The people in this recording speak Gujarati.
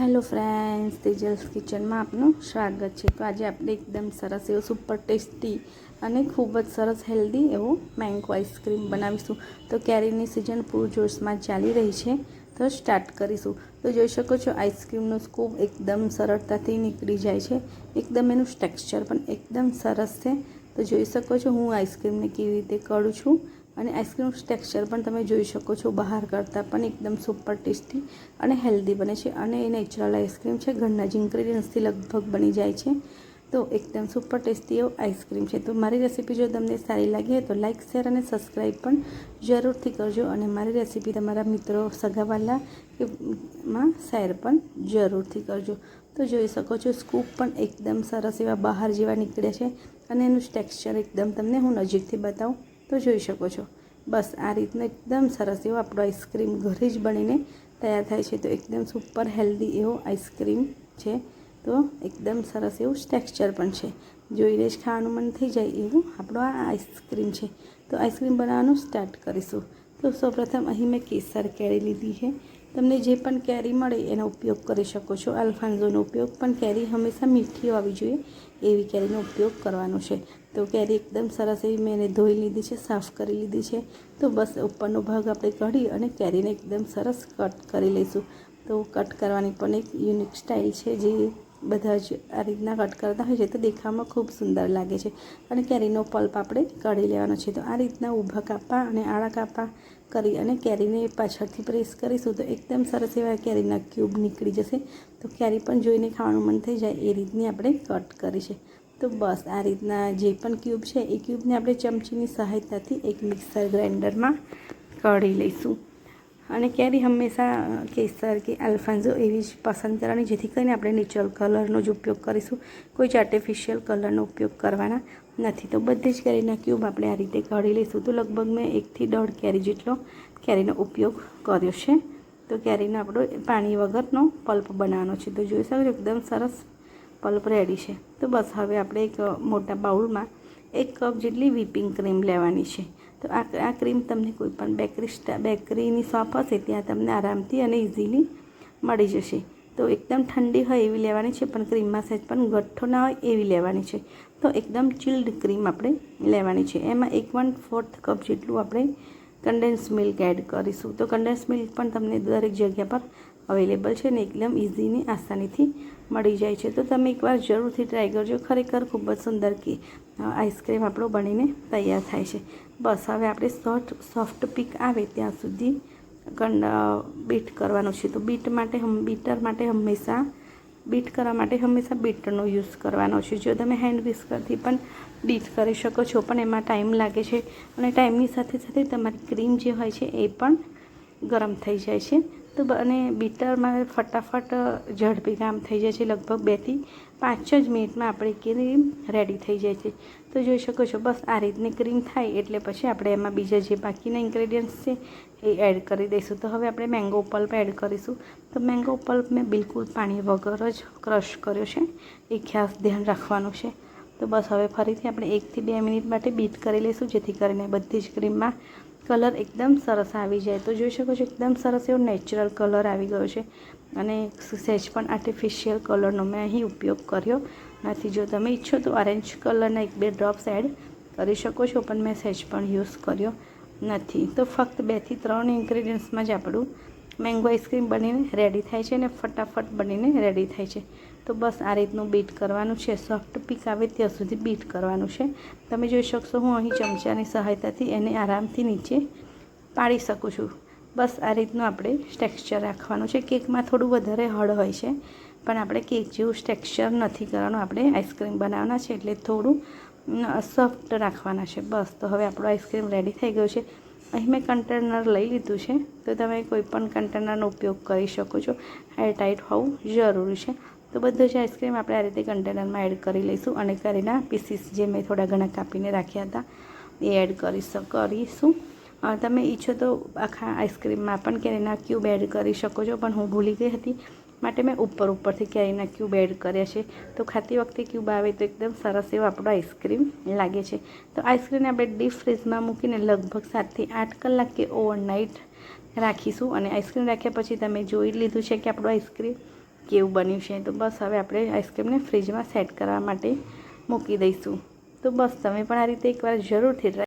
હેલો ફ્રેન્ડ્સ તેજલ્સ કિચનમાં આપનું સ્વાગત છે. તો આજે આપણે એકદમ સરસ એવો સુપર ટેસ્ટી અને ખૂબ જ સરસ હેલ્ધી એવો મેંગો આઈસ્ક્રીમ બનાવીશું. તો કેરીની સિઝન પૂરજોશમાં ચાલી રહી છે, તો સ્ટાર્ટ કરીશું. તો જોઈ શકો છો આઈસ્ક્રીમનો સ્કૂપ એકદમ સરળતાથી નીકળી જાય છે. એકદમ એનું ટેક્સચર પણ એકદમ સરસ છે. તો જોઈ શકો છો, હું આઈસ્ક્રીમને કેવી રીતે કરું છું. અને આઈસ્ક્રીમનું ટેક્સચર પણ તમે જોઈ શકો છો બહાર કરતાં પણ એકદમ સુપર ટેસ્ટી અને હેલ્ધી બને છે. અને એ નેચરલ આઈસ્ક્રીમ છે, ઘરના જ ઇન્ગ્રીડિયન્ટ્સથી લગભગ બની જાય છે. તો એકદમ સુપર ટેસ્ટી એવો આઈસ્ક્રીમ છે. તો મારી રેસીપી જો તમને સારી લાગે તો લાઇક શેર અને સબસ્ક્રાઈબ પણ જરૂરથી કરજો. અને મારી રેસીપી તમારા મિત્રો સગાવાલા માં શેર પણ જરૂરથી કરજો. તો જોઈ શકો છો, સ્કૂપ પણ એકદમ સરસ એવા બહાર જેવા નીકળ્યા છે અને એનું ટેક્સચર એકદમ તમને હું નજીકથી બતાવું. તો જોઈ શકો છો. બસ આ રીતનું એકદમ સરસ એવો આપણો આઈસ્ક્રીમ ઘરે જ બનીને તૈયાર થાય છે. તો એકદમ સુપર હેલ્ધી એવો આઈસ્ક્રીમ છે. તો એકદમ સરસ એવું ટેક્સચર પણ છે. જોઈને જ ખાવાનું મન થઈ જાય એવું આપણો આ આઈસ્ક્રીમ છે. તો આઈસ્ક્રીમ બનાવવાનું સ્ટાર્ટ કરીશું. તો સૌપ્રથમ અહીં મેં કેસર કેરી લીધી છે. તમને જે પણ કેરી મળે એનો ઉપયોગ કરી શકો છો. અલ્ફાન્ઝોનો ઉપયોગ પણ કેરી હંમેશા મીઠી હોવી જોઈએ એવી કેરીનો ઉપયોગ કરવાનો છે. તો કેરી એકદમ સરસ એવી મેં એને ધોઈ લીધી છે, સાફ કરી લીધી છે. તો બસ ઉપરનો ભાગ આપણે કાઢી અને કેરીને એકદમ સરસ કટ કરી લઈશું. તો કટ કરવાની પણ એક યુનિક સ્ટાઇલ છે જે બધા જ આ રીતના કટ કરતા હોય છે તો દેખાવામાં ખૂબ સુંદર લાગે છે. અને કેરીનો પલ્પ આપણે કાઢી લેવાનો છે. તો આ રીતના ઊભા કાપા અને આડા કાપા કરી અને કેરીને પાછળથી પ્રેસ કરીશું તો એકદમ સરસ એવા કેરીના ક્યુબ નીકળી જશે. તો કેરી પણ જોઈને ખાવાનું મન થઈ જાય એ રીતની આપણે કટ કરી છે. તો બસ આ રીતના જે પણ ક્યુબ છે એ ક્યુબને આપણે ચમચીની સહાયતાથી એક મિક્સર ગ્રાઇન્ડરમાં કાઢી લઈશું. અને કેરી હંમેશા કેસર કે આલ્ફાન્ઝો એવી જ પસંદ કરવાની, જેથી કરીને આપણે નેચરલ કલરનો જ ઉપયોગ કરીશું. કોઈ જ આર્ટિફિશિયલ કલરનો ઉપયોગ કરવાના નથી. તો બધી જ કેરીના ક્યુબ આપણે આ રીતે કાઢી લઈશું. તો લગભગ મેં એકથી દોઢ કેરી જેટલો કેરીનો ઉપયોગ કર્યો છે. તો કેરીનો આપણો પાણી વગરનો પલ્પ બનાવવાનો છે. તો જોઈ શકો એકદમ સરસ પલ્પ રેડી છે. તો બસ, હવે આપણે એક મોટા બાઉલમાં એક કપ જેટલી વિપિંગ ક્રીમ લેવાની છે. તો આ આ ક્રીમ તમને કોઈ પણ બેકરી સ્ટા બેકરીની શોપ હશે ત્યાં તમને આરામથી અને ઇઝીલી મળી જશે. તો એકદમ ઠંડી હોય એવી લેવાની છે, પણ ક્રીમમાં સહેજ પણ ગઠ્ઠો ના હોય એવી લેવાની છે. તો એકદમ ચિલ્ડ ક્રીમ આપણે લેવાની છે. એમાં એક વન ફોર્થ કપ જેટલું આપણે કન્ડેન્સ મિલ્ક એડ કરીશું. તો કન્ડેન્સ મિલ્ક પણ તમને દરેક જગ્યા પર અવેલેબલ છે ને એકદમ ઇઝીની આસાનીથી મળી જાય છે. તો તમે એકવાર જરૂરથી ટ્રાય કરજો. ખરેખર ખૂબ જ સુંદર કે આઈસ્ક્રીમ આપણો બનીને તૈયાર થાય છે. બસ, હવે આપણે સોફ્ટ સોફ્ટ પીક આવે ત્યાં સુધી બીટ કરવાનું છે. તો બીટ માટે બીટર માટે હંમેશા, બીટ કરવા માટે હંમેશા બીટરનો યુઝ કરવાનો છે. જો તમે હેન્ડ વિસ્કરથી પણ બીટ કરી શકો છો, પણ એમાં ટાઈમ લાગે છે અને ટાઈમની સાથે સાથે તમારી ક્રીમ જે હોય છે એ પણ ગરમ થઈ જાય છે. તો અને બીટરમાં ફટાફટ ઝડપી કામ થઈ જાય છે લગભગ બેથી પાંચ જ મિનિટમાં આપણી ક્રીમ રેડી થઈ જાય છે. તો જોઈ શકો છો, બસ આ રીતની ક્રીમ થાય એટલે પછી આપણે એમાં બીજા જે બાકીના ઇન્ગ્રેડિયન્ટ્સ છે એ એડ કરી દઈશું. તો હવે આપણે મેંગો પલ્પ એડ કરીશું. તો મેંગો પલ્પ મેં બિલકુલ પાણી વગર જ ક્રશ કર્યો છે. એ ખાસ ધ્યાન રાખવાનું છે. તો બસ હવે ફરીથી આપણે એકથી બે મિનિટ માટે બીટ કરી લઈશું, જેથી કરીને બધી જ ક્રીમમાં કલર એકદમ સરસ આવી જાય. તો જોઈ શકો છો, એકદમ સરસ એવો નેચરલ કલર આવી ગયો છે. અને સહેજ પણ આર્ટિફિશિયલ કલરનો મેં અહીં ઉપયોગ કર્યો. નથી જો તમે ઈચ્છો તો ઓરેન્જ કલરના એક બે ડ્રોપ્સ એડ કરી શકો છો, પણ મેં સહેજ પણ યુઝ કર્યો નથી. તો ફક્ત બેથી ત્રણ ઇન્ગ્રીડિયન્ટ્સમાં જ આપણું મેંગો આઈસ્ક્રીમ બનીને રેડી થાય છે અને ફટાફટ બનીને રેડી થાય છે. તો બસ આ રીતનું બીટ કરવાનું છે. સોફ્ટ પીક આવે ત્યાં સુધી બીટ કરવાનું છે. તમે જોઈ શકશો હું અહીં ચમચાની સહાયતાથી એને આરામથી નીચે પાડી શકું છું. બસ આ રીતનું આપણે ટેક્સચર રાખવાનું છે. કેકમાં થોડું વધારે હળ હોય છે, પણ આપણે કેક જેવું ટેક્સચર નથી કરવાનું. આપણે આઈસ્ક્રીમ બનાવવાના છે એટલે થોડું સોફ્ટ રાખવાના છે. બસ તો હવે આપણો આઈસ્ક્રીમ રેડી થઈ ગયો છે. અહીં મેં કન્ટેનર લઈ લીધું છે, તો તમે કોઈ પણ કન્ટેનરનો ઉપયોગ કરી શકો છો. એરટાઈટ હોવું જરૂરી છે. તો બધું જ આઈસ્ક્રીમ આપણે આ રીતે કન્ટેનરમાં એડ કરી લઈશું અને કરીના પીસીસ જે મેં થોડા ઘણા કાપીને રાખ્યા હતા, એ એડ કરી કરીશું. તમે ઈચ્છો તો આખા આઈસ્ક્રીમમાં પણ કેરીના ક્યુબ એડ કરી શકો છો, પણ હું ભૂલી ગઈ હતી. માટે મેં ઉપર ઉપરથી કેરીના ક્યુબ એડ કર્યા છે. તો ખાતી વખતે ક્યુબ આવે તો એકદમ સરસ એવો આપણો આઈસ્ક્રીમ લાગે છે. તો આઈસ્ક્રીમને આપણે ડીપ ફ્રીઝમાં મૂકીને લગભગ સાતથી આઠ કલાક કે ઓવરનાઇટ રાખીશું. અને આઈસ્ક્રીમ રાખ્યા પછી તમે જોઈ લીધું છે કે આપણું આઈસ્ક્રીમ કેવું બન્યું છે. તો બસ હવે આપણે આઈસ્ક્રીમને ફ્રીજમાં સેટ કરવા માટે મૂકી દઈશું. તો બસ તમે પણ આ રીતે એકવાર જરૂરથી ટ્રાય